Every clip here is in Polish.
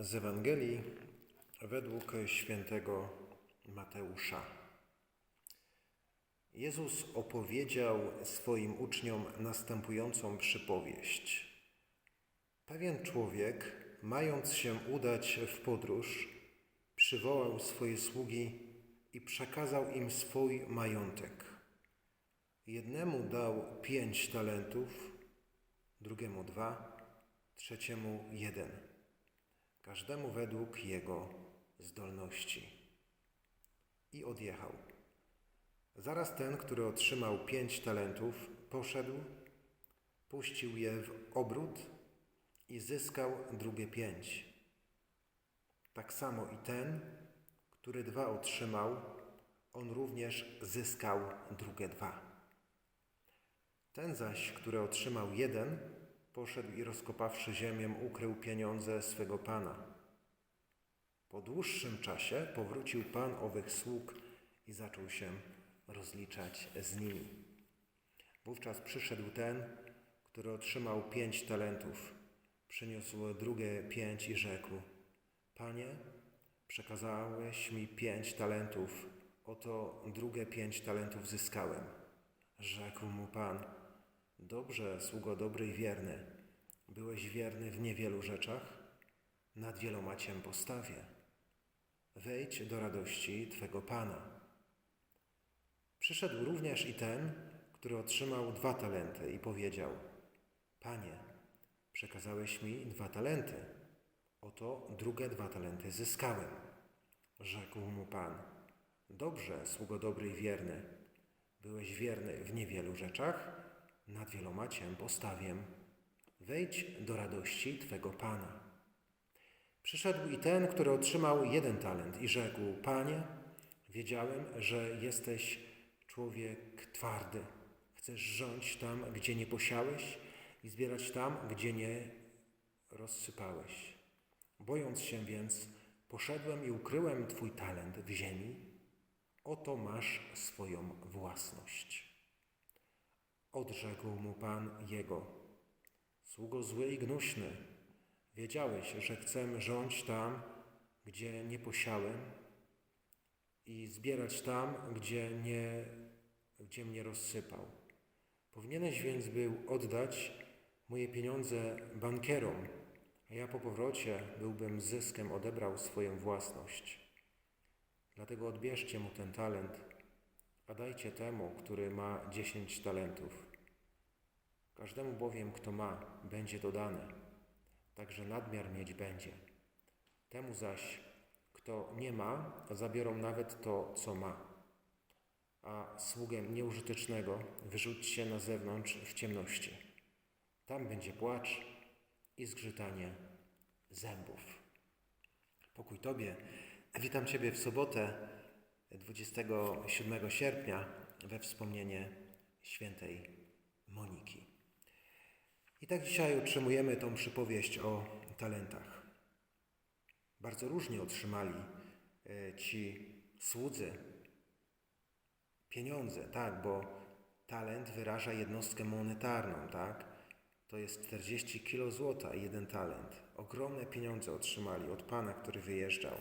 Z Ewangelii według świętego Mateusza. Jezus opowiedział swoim uczniom następującą przypowieść. Pewien człowiek, mając się udać w podróż, przywołał swoje sługi i przekazał im swój majątek. Jednemu dał pięć talentów, drugiemu dwa, trzeciemu jeden każdemu według jego zdolności. I odjechał. Zaraz ten, który otrzymał pięć talentów, poszedł, puścił je w obrót i zyskał drugie pięć. Tak samo i ten, który dwa otrzymał, on również zyskał drugie dwa. Ten zaś, który otrzymał jeden, poszedł i rozkopawszy ziemię, ukrył pieniądze swego pana. Po dłuższym czasie powrócił pan owych sług i zaczął się rozliczać z nimi. Wówczas przyszedł ten, który otrzymał pięć talentów, przyniósł drugie pięć i rzekł: Panie, przekazałeś mi pięć talentów, oto drugie pięć talentów zyskałem. Rzekł mu pan: Dobrze, sługo dobry i wierny. Byłeś wierny w niewielu rzeczach, nad wieloma cię postawię. Wejdź do radości Twego Pana. Przyszedł również i ten, który otrzymał dwa talenty i powiedział: Panie, przekazałeś mi dwa talenty. Oto drugie dwa talenty zyskałem. Rzekł mu Pan: Dobrze, sługo dobry i wierny. Byłeś wierny w niewielu rzeczach, nad wieloma cię postawię. Wejdź do radości Twego Pana. Przyszedł i ten, który otrzymał jeden talent i rzekł: Panie, wiedziałem, że jesteś człowiek twardy. Chcesz rządzić tam, gdzie nie posiałeś i zbierać tam, gdzie nie rozsypałeś. Bojąc się więc, poszedłem i ukryłem Twój talent w ziemi. Oto masz swoją własność. Odrzekł mu Pan jego. Sługo zły i gnuśny, wiedziałeś, że chcę rządzić tam, gdzie nie posiałem i zbierać tam, gdzie, nie, gdzie mnie rozsypał. Powinieneś więc był oddać moje pieniądze bankierom, a ja po powrocie byłbym zyskiem odebrał swoją własność. Dlatego odbierzcie mu ten talent, a dajcie temu, który ma dziesięć talentów. Każdemu bowiem, kto ma, będzie dodane, także nadmiar mieć będzie. Temu zaś, kto nie ma, zabiorą nawet to, co ma. A sługę nieużytecznego wyrzućcie na zewnątrz w ciemności. Tam będzie płacz i zgrzytanie zębów. Pokój Tobie. Witam Ciebie w sobotę 27 sierpnia we wspomnienie świętej Moniki. I tak dzisiaj utrzymujemy tą przypowieść o talentach. Bardzo różnie otrzymali e, ci słudzy pieniądze, tak, bo talent wyraża jednostkę monetarną, tak? To jest 40 kilo złota i jeden talent. Ogromne pieniądze otrzymali od pana, który wyjeżdżał.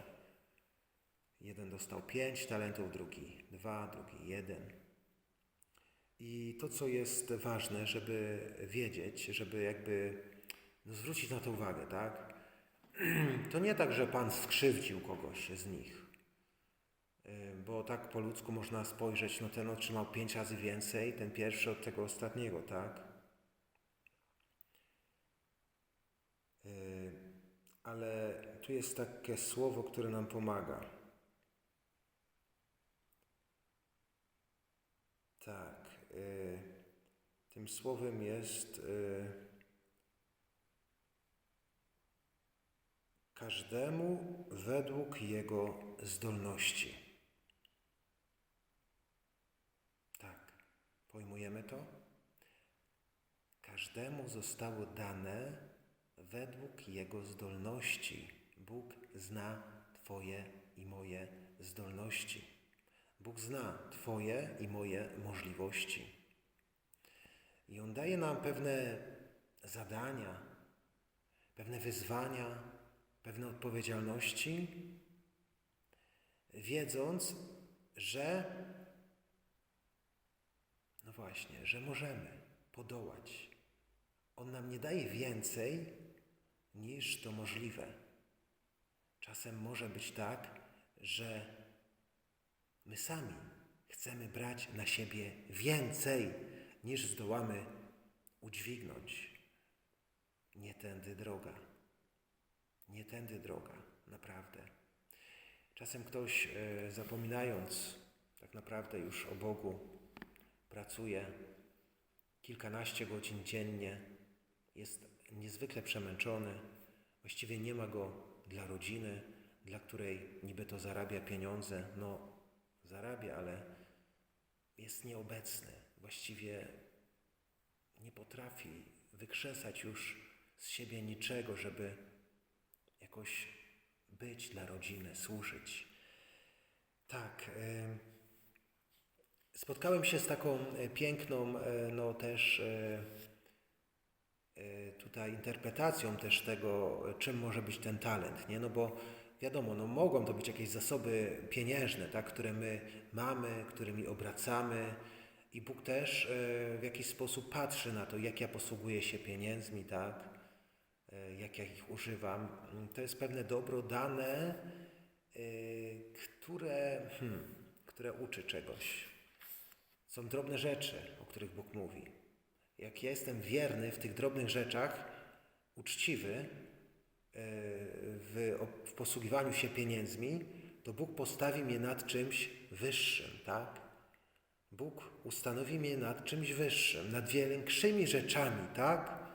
Jeden dostał pięć talentów, drugi dwa, drugi jeden. I to, co jest ważne, żeby wiedzieć, żeby jakby no, zwrócić na to uwagę, tak? To nie tak, że Pan skrzywdził kogoś z nich, Y, bo tak po ludzku można spojrzeć, no ten otrzymał pięć razy więcej, ten pierwszy od tego ostatniego, tak? Y, Ale tu jest takie słowo, które nam pomaga. Tak. Y, Tym słowem jest y, każdemu według jego zdolności. Tak. Pojmujemy to? Każdemu zostało dane według jego zdolności. Bóg zna Twoje i moje zdolności. Bóg zna Twoje i moje możliwości. I On daje nam pewne zadania, pewne wyzwania, pewne odpowiedzialności, wiedząc, że no właśnie, że możemy podołać. On nam nie daje więcej niż to możliwe. Czasem może być tak, że my sami chcemy brać na siebie więcej niż zdołamy udźwignąć. Nie tędy droga. Nie tędy droga, naprawdę. Czasem ktoś, e, zapominając tak naprawdę już o Bogu, pracuje kilkanaście godzin dziennie, jest niezwykle przemęczony, właściwie nie ma go dla rodziny, dla której niby to zarabia pieniądze. No, zarabia, ale jest nieobecny. Właściwie nie potrafi wykrzesać już z siebie niczego, żeby jakoś być dla rodziny, służyć. Tak. em, Spotkałem się z taką e, piękną, e, no też e, tutaj interpretacją też tego, czym może być ten talent, nie? No bo wiadomo, no mogą to być jakieś zasoby pieniężne, tak, które my mamy, którymi obracamy i Bóg też e, w jakiś sposób patrzy na to, jak ja posługuję się pieniędzmi, tak, e, jak ja ich używam. To jest pewne dobro dane, e, które, hmm, które uczy czegoś. Są drobne rzeczy, o których Bóg mówi. Jak ja jestem wierny w tych drobnych rzeczach, uczciwy w, w posługiwaniu się pieniędzmi, to Bóg postawi mnie nad czymś wyższym, tak? Bóg ustanowi mnie nad czymś wyższym, nad większymi rzeczami, tak?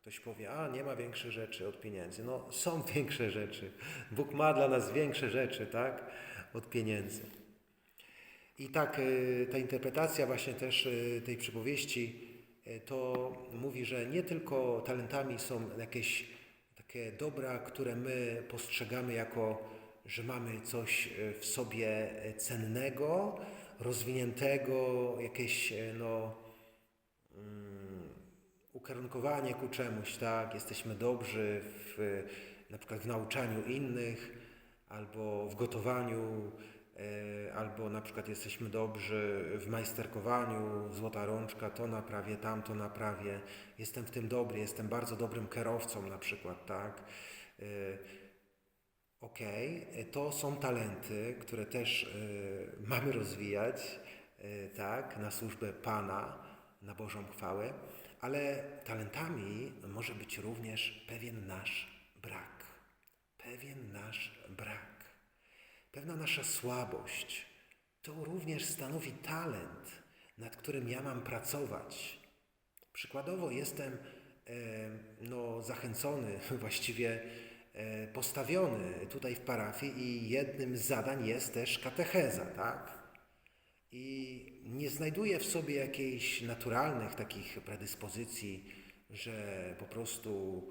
Ktoś powie, a nie ma większych rzeczy od pieniędzy. No, są większe rzeczy. Bóg ma dla nas większe rzeczy, tak? Od pieniędzy. I tak y, ta interpretacja właśnie też y, tej przypowieści y, to mówi, że nie tylko talentami są jakieś takie dobra, które my postrzegamy jako, że mamy coś y, w sobie y, cennego, rozwiniętego, jakieś y, no, mm, ukierunkowanie ku czemuś, tak? Jesteśmy dobrzy w, na przykład w nauczaniu innych, albo w gotowaniu, e, albo na przykład jesteśmy dobrzy w majsterkowaniu, złota rączka, to naprawię, tamto naprawię, jestem w tym dobry, jestem bardzo dobrym kierowcą na przykład, tak? E, Okej, e, to są talenty, które też e, mamy rozwijać, e, tak, na służbę Pana, na Bożą chwałę, ale talentami może być również pewien nasz brak. Pewien nasz brak. Pewna nasza słabość. To również stanowi talent, nad którym ja mam pracować. Przykładowo jestem e, no, zachęcony, właściwie e, postawiony tutaj w parafii i jednym z zadań jest też katecheza, tak? I nie znajduję w sobie jakichś naturalnych takich predyspozycji, że po prostu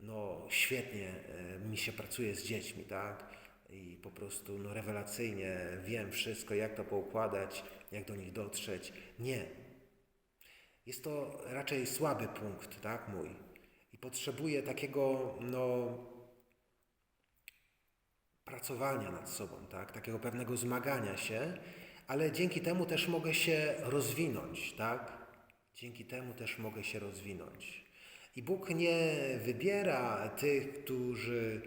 no, świetnie e, mi się pracuje z dziećmi, tak? I po prostu no, rewelacyjnie wiem wszystko, jak to poukładać, jak do nich dotrzeć. Nie. Jest to raczej słaby punkt, tak, mój. I potrzebuję takiego, no, pracowania nad sobą, tak? takiego pewnego zmagania się, ale dzięki temu też mogę się rozwinąć, tak? Dzięki temu też mogę się rozwinąć. I Bóg nie wybiera tych, którzy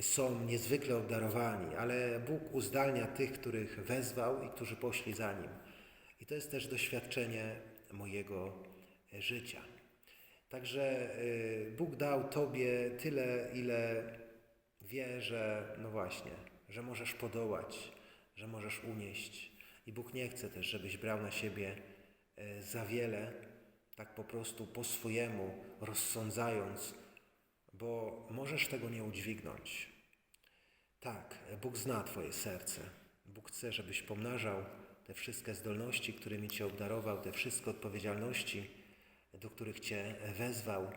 są niezwykle obdarowani, ale Bóg uzdalnia tych, których wezwał i którzy poszli za Nim. I to jest też doświadczenie mojego e, życia. Także y, Bóg dał Tobie tyle, ile wie, że no właśnie, że możesz podołać, że możesz unieść. I Bóg nie chce też, żebyś brał na siebie e, za wiele, tak po prostu po swojemu, rozsądzając, bo możesz tego nie udźwignąć. Tak, Bóg zna Twoje serce. Bóg chce, żebyś pomnażał te wszystkie zdolności, którymi Cię obdarował, te wszystkie odpowiedzialności, do których Cię wezwał.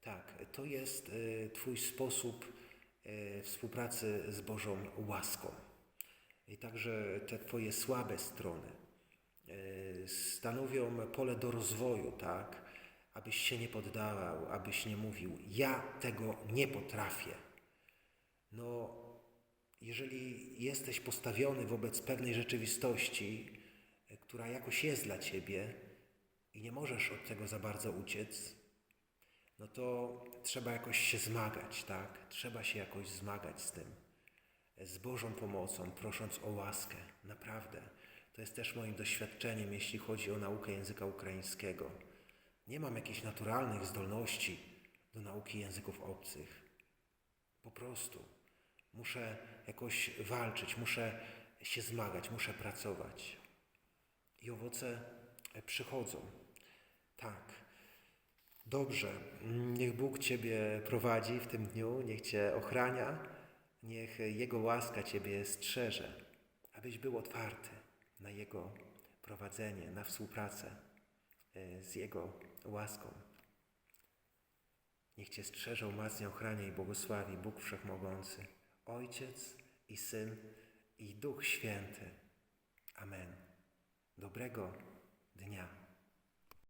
Tak, to jest e, Twój sposób e, współpracy z Bożą łaską. I także te Twoje słabe strony e, stanowią pole do rozwoju, tak? Abyś się nie poddawał, abyś nie mówił, ja tego nie potrafię. No, jeżeli jesteś postawiony wobec pewnej rzeczywistości, która jakoś jest dla ciebie i nie możesz od tego za bardzo uciec, no to trzeba jakoś się zmagać, tak? Trzeba się jakoś zmagać z tym. Z Bożą pomocą, prosząc o łaskę. Naprawdę. To jest też moim doświadczeniem, jeśli chodzi o naukę języka ukraińskiego. Nie mam jakichś naturalnych zdolności do nauki języków obcych. Po prostu muszę jakoś walczyć, muszę się zmagać, muszę pracować. I owoce e, przychodzą. Tak. Dobrze. Mm, Niech Bóg Ciebie prowadzi w tym dniu, niech Cię ochrania, niech Jego łaska Ciebie strzeże, abyś był otwarty na Jego prowadzenie, na współpracę e, z Jego łaską. Niech Cię strzeże, umacnia, ochrania i błogosławi Bóg Wszechmogący, Ojciec i Syn i Duch Święty. Amen. Dobrego